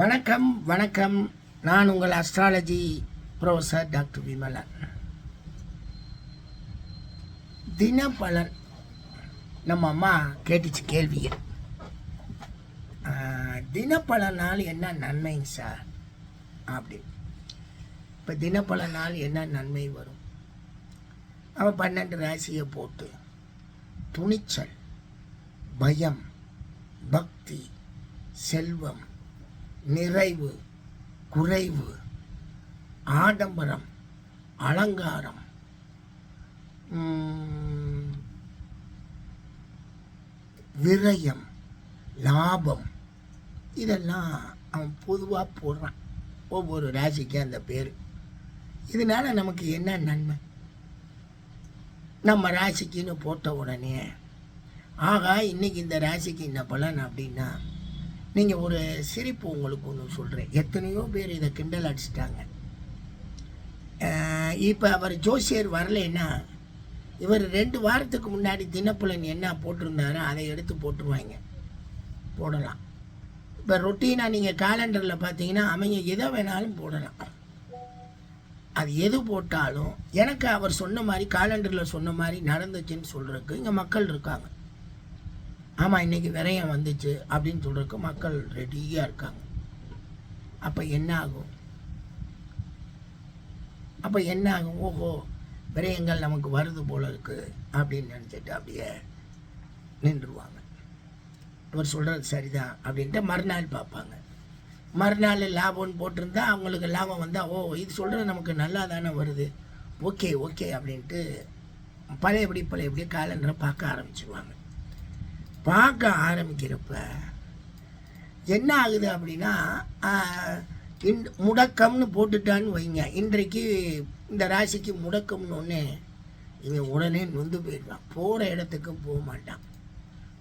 வணக்கம் வணக்கம். நான் உங்கள் அஸ்ட்ராலஜி ப்ரொஃபஸர் டாக்டர் விமலன் தினபலன் நம்ம அம்மா கேட்டுச்சு கேள்வியை தினப்பலனால் என்ன நன்மைங்க சார் அப்படி. இப்போ தினப்பலனால் என்ன நன்மை வரும்? அவன் பன்னெண்டு ராசியை போட்டு துணிச்சல் பயம் பக்தி செல்வம் நிறைவு குறைவு ஆடம்பரம் அலங்காரம். விரயம் லாபம். இதெல்லாம் அவன் பொதுவாக போடுறான். ஒவ்வொரு ராசிக்கும் அந்த பேர். இதனால் நமக்கு என்ன நன்மை? நம்ம ராசிக்குன்னு போட்ட உடனே ஆகா இன்னைக்கு இந்த ராசிக்கு இந்த பலன் அப்படின்னா நீங்கள் ஒரு சிரிப்பு உங்களுக்கு ஒன்று சொல்கிறேன் எத்தனையோ பேர் இதை கிண்டல் அடிச்சிட்டாங்க. இப்போ அவர் ஜோசியர் வரலைன்னா இவர் ரெண்டு வாரத்துக்கு முன்னாடி தினப்புலன் என்ன போட்டிருந்தாரோ அதை எடுத்து போட்டுருவாங்க. போடலாம். இப்போ ரொட்டீனாக நீங்கள் காலண்டரில் பார்த்தீங்கன்னா அவங்க எதை வேணாலும் போடலாம். அது எது போட்டாலும் எனக்கு அவர் சொன்ன மாதிரி காலண்டரில் சொன்ன மாதிரி நடந்துச்சுன்னு சொல்கிறதுக்கு இங்கே மக்கள் இருக்காங்க. ஆமாம் இன்னைக்கு விரயம் வந்துச்சு அப்படின்னு சொல்கிறதுக்கு மக்கள் ரெடியாக இருக்காங்க. அப்போ என்ன ஆகும்? அப்போ என்ன ஆகும்? ஓஹோ விரயங்கள் நமக்கு வருது போல இருக்குது அப்படின்னு நினச்சிட்டு அப்படியே நின்றுடுவாங்க இவர் சொல்கிறது சரிதான் அப்படின்ட்டு மறுநாள் பார்ப்பாங்க. மறுநாள் லாபம்னு போட்டிருந்தா அவங்களுக்கு லாபம் வந்தால் ஓ இது சொல்கிறது நமக்கு நல்லா தானே வருது. ஓகே ஓகே அப்படின்ட்டு பழையபடி பழையபடி காலண்டரை பார்க்க ஆரம்பிச்சிருவாங்க. பார்க்க ஆரம்பிக்கிறப்ப என்ன ஆகுது அப்படின்னா இன்- முடக்கம்னு போட்டுட்டான்னு வைங்க. இன்றைக்கு இந்த ராசிக்கு முடக்கம்னு ஒன்று இவன் உடனே நொந்து போயிடுவான் போகிற இடத்துக்கு போக மாட்டான்.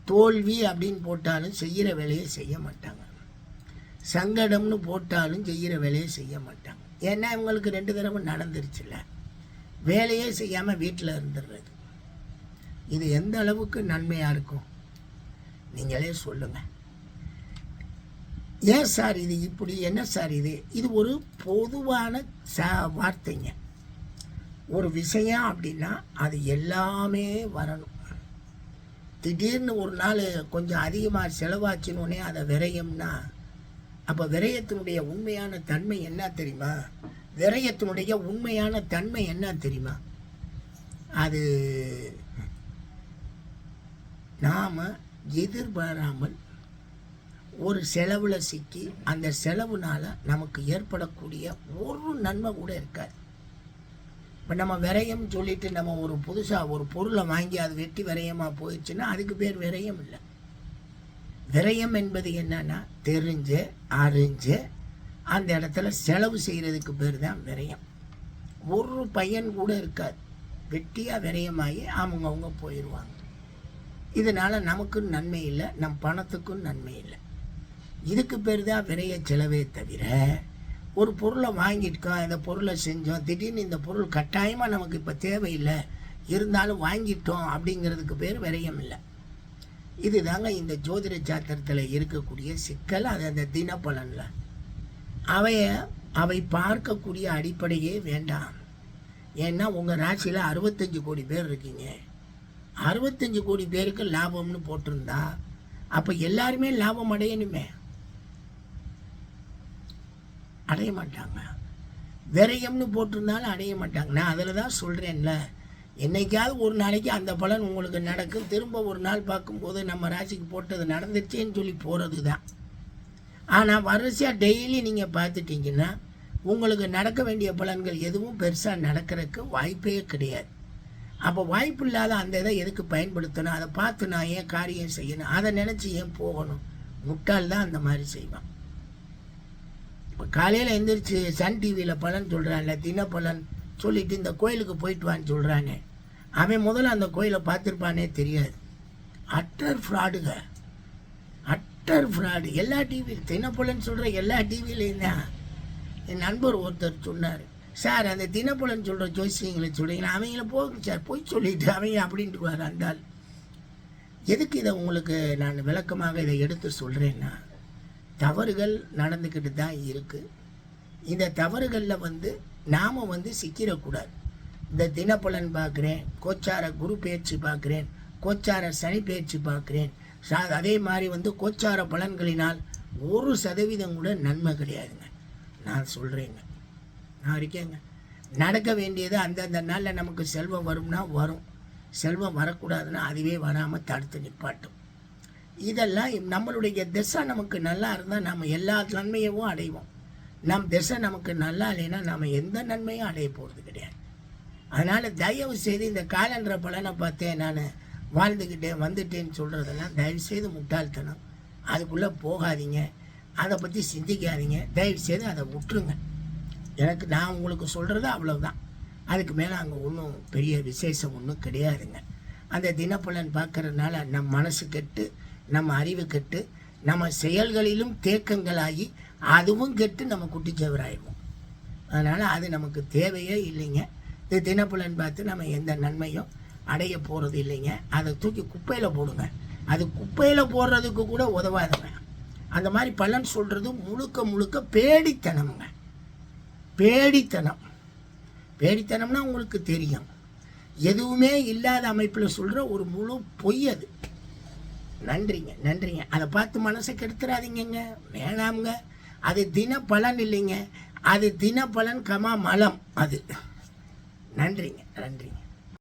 தோல்வி அப்படின்னு போட்டாலும் செய்கிற வேலையை செய்ய மாட்டாங்க. சங்கடம்னு போட்டாலும் செய்கிற வேலையை செய்ய மாட்டாங்க. ஏன்னா இவங்களுக்கு ரெண்டு தடவை நடந்துருச்சுல்ல. வேலையே செய்யாமல் வீட்டில் இருந்துடுறது இது எந்த அளவுக்கு நன்மையாக இருக்கும்? நீங்களே சொல்லுங்கள் ஏன் சார் இது இப்படி? என்ன சார் இது? இது ஒரு பொதுவான ச வார்த்தைங்க. ஒரு விஷயம் அப்படின்னா அது எல்லாமே வரணும். திடீர்னு ஒரு நாள் கொஞ்சம் அதிகமாக செலவாச்சினோடனே அதை விரயம்னா அப்போ விரயத்தினுடைய உண்மையான தன்மை என்ன தெரியுமா? விரயத்தினுடைய உண்மையான தன்மை என்ன தெரியுமா? அது நாம் எதிர்பாராமல் ஒரு செலவில் சிக்கி அந்த செலவுனால் நமக்கு ஏற்படக்கூடிய ஒரு நன்மை கூட இருக்காது. இப்போ நம்ம விரயம் சொல்லிட்டு நம்ம ஒரு புதுசாக ஒரு பொருளை வாங்கி அது வெட்டி விரயமாக போயிடுச்சுன்னா அதுக்கு பேர் விரயம் இல்லை. விரயம் என்பது என்னன்னா தெரிஞ்சு அறிஞ்சு அந்த இடத்துல செலவு செய்கிறதுக்கு பேர் தான் விரயம். ஒரு பையன் கூட இருக்காது. வெட்டியாக விரயமாகி அவங்கவுங்க போயிடுவாங்க இதனால் நமக்கும் நன்மை இல்லை நம் பணத்துக்கும் நன்மை இல்லை. இதுக்கு பேர் தான் விரைய செலவே தவிர ஒரு பொருளை வாங்கிட்டோம் இந்த பொருளை செஞ்சோம் திடீர்னு இந்த பொருள் கட்டாயமாக நமக்கு இப்போ தேவையில்லை இருந்தாலும் வாங்கிட்டோம் அப்படிங்கிறதுக்கு பேர் விரயம் இல்லை. இதுதாங்க இந்த ஜோதிட சாத்திரத்தில் இருக்கக்கூடிய சிக்கல் அது அந்த தினப்பலனில். அவைய அவை பார்க்கக்கூடிய அடிப்படையே வேண்டாம். ஏன்னா உங்கள் ராசியில் அறுபத்தஞ்சு கோடி பேர் இருக்கீங்க. அறுபத்தஞ்சு கோடி பேருக்கு லாபம்னு போட்டிருந்தா அப்போ எல்லாருமே லாபம் அடையணுமே. அடைய மாட்டாங்க. விரயம்னு போட்டிருந்தாலும் அடைய மாட்டாங்க. நான் அதில் தான் சொல்கிறேன்ல என்னைக்காவது ஒரு நாளைக்கு அந்த பலன் உங்களுக்கு நடக்கும். திரும்ப ஒரு நாள் பார்க்கும்போது நம்ம ராசிக்கு போட்டது நடந்துச்சேன்னு சொல்லி போகிறது தான் ஆனால் வரிசையாக டெய்லி நீங்கள் பார்த்துட்டிங்கன்னா உங்களுக்கு நடக்க வேண்டிய பலன்கள் எதுவும் பெருசாக நடக்கிறதுக்கு வாய்ப்பே கிடையாது. அப்போ வாய்ப்பு இல்லாத அந்த இதை எதுக்கு பயன்படுத்தணும்? அதை பார்த்து நான் ஏன் காரியம் செய்யணும்? அதை நினச்சி ஏன் போகணும்? முட்டால் தான் அந்த மாதிரி செய்வான். இப்போ காலையில் எந்திரிச்சு சன் டிவியில் பலன் சொல்கிறான்ல தினப்பலன் சொல்லிட்டு இந்த கோயிலுக்கு போயிட்டு வான்னு சொல்கிறானே அவன் முதல்ல அந்த கோயிலை பார்த்துருப்பானே தெரியாது. அட்டர் ஃப்ராடுங்க. Utter fraud. எல்லா டிவியும் தினப்பலன் சொல்கிற எல்லா டிவிலையும் தான் என் நண்பர் ஒருத்தர் சொன்னார் சார் அந்த தினப்பலன் சொல்கிற ஜோசியங்களை சொல்கிறீங்களா அவங்கள போக சார் போய் சொல்லிட்டு அவங்க அப்படின்ட்டு வர அந்த ஆள். எதுக்கு இதை உங்களுக்கு நான் விளக்கமாக இதை எடுத்து சொல்கிறேன்னா தவறுகள் நடந்துக்கிட்டு தான் இருக்குது இந்த தவறுகளில் வந்து நாம் வந்து சிக்கிடக்கூடாது இந்த தினப்பலன் பார்க்குறேன் கோச்சார குரு பயிற்சி பார்க்குறேன் கோச்சார சனி பயிற்சி பார்க்குறேன். அதே மாதிரி வந்து கோச்சார பலன்களினால் ஒரு சதவீதம் கூட நன்மை கிடையாதுங்க. நான் சொல்கிறேங்க நான் இருக்கேங்க நடக்க வேண்டியது அந்தந்த நாளில் நமக்கு செல்வம் வரும்னா வரும். செல்வம் வரக்கூடாதுன்னா அதுவே வராமல் தடுத்து நிப்பாட்டும். இதெல்லாம் நம்மளுடைய திசை நமக்கு நல்லா இருந்தால் நம்ம எல்லா நன்மையவும் அடைவோம். நம் திசை நமக்கு நல்லா இல்லைன்னா நம்ம எந்த நன்மையும் அடைய போகிறது கிடையாது. அதனால் தயவு செய்து இந்த காலன்ற பலனை பார்த்தேன் நான் வாழ்ந்துக்கிட்டேன் வந்துட்டேன்னு சொல்கிறதெல்லாம் தயவு செய்து முட்டாள்தனம். அதுக்குள்ளே போகாதீங்க. அதை பற்றி சிந்திக்காதீங்க. தயவு செய்து அதை விட்டுருங்க. எனக்கு நான் உங்களுக்கு சொல்கிறது அவ்வளவுதான். அதுக்கு மேலே அங்கே ஒன்றும் பெரிய விசேஷம் ஒன்றும் கிடையாதுங்க. அந்த தினப்பலன் பார்க்கறதுனால நம் மனசு கெட்டு நம்ம அறிவு கெட்டு நம்ம செயல்களிலும் தேக்கங்களாகி அதுவும் கெட்டு நம்ம குட்டிச்சவராயிடுவோம் அதனால் அது நமக்கு தேவையே இல்லைங்க. இது தினப்பலன் பார்த்து நம்ம எந்த நன்மையும் அடைய போகிறது இல்லைங்க. அதை தூக்கி குப்பையில் போடுங்க. அது குப்பையில் போடுறதுக்கு கூட உதவாதுங்க. அந்த மாதிரி பலன் சொல்கிறது முழுக்க முழுக்க பேடித்தனமுங்க. பேடித்தனம். பேடித்தனம்னா உங்களுக்கு தெரியும். எதுவுமே இல்லாத அமைப்பில் சொல்கிற ஒரு முழு பொய் அது. நன்றிங்க நன்றிங்க. அதை பார்த்து மனசை கெடுத்துறாதீங்கங்க. வேணாமுங்க. அது தின பலன் இல்லைங்க. அது தின பலன் கமா மலம் அது. நன்றிங்க நன்றிங்க.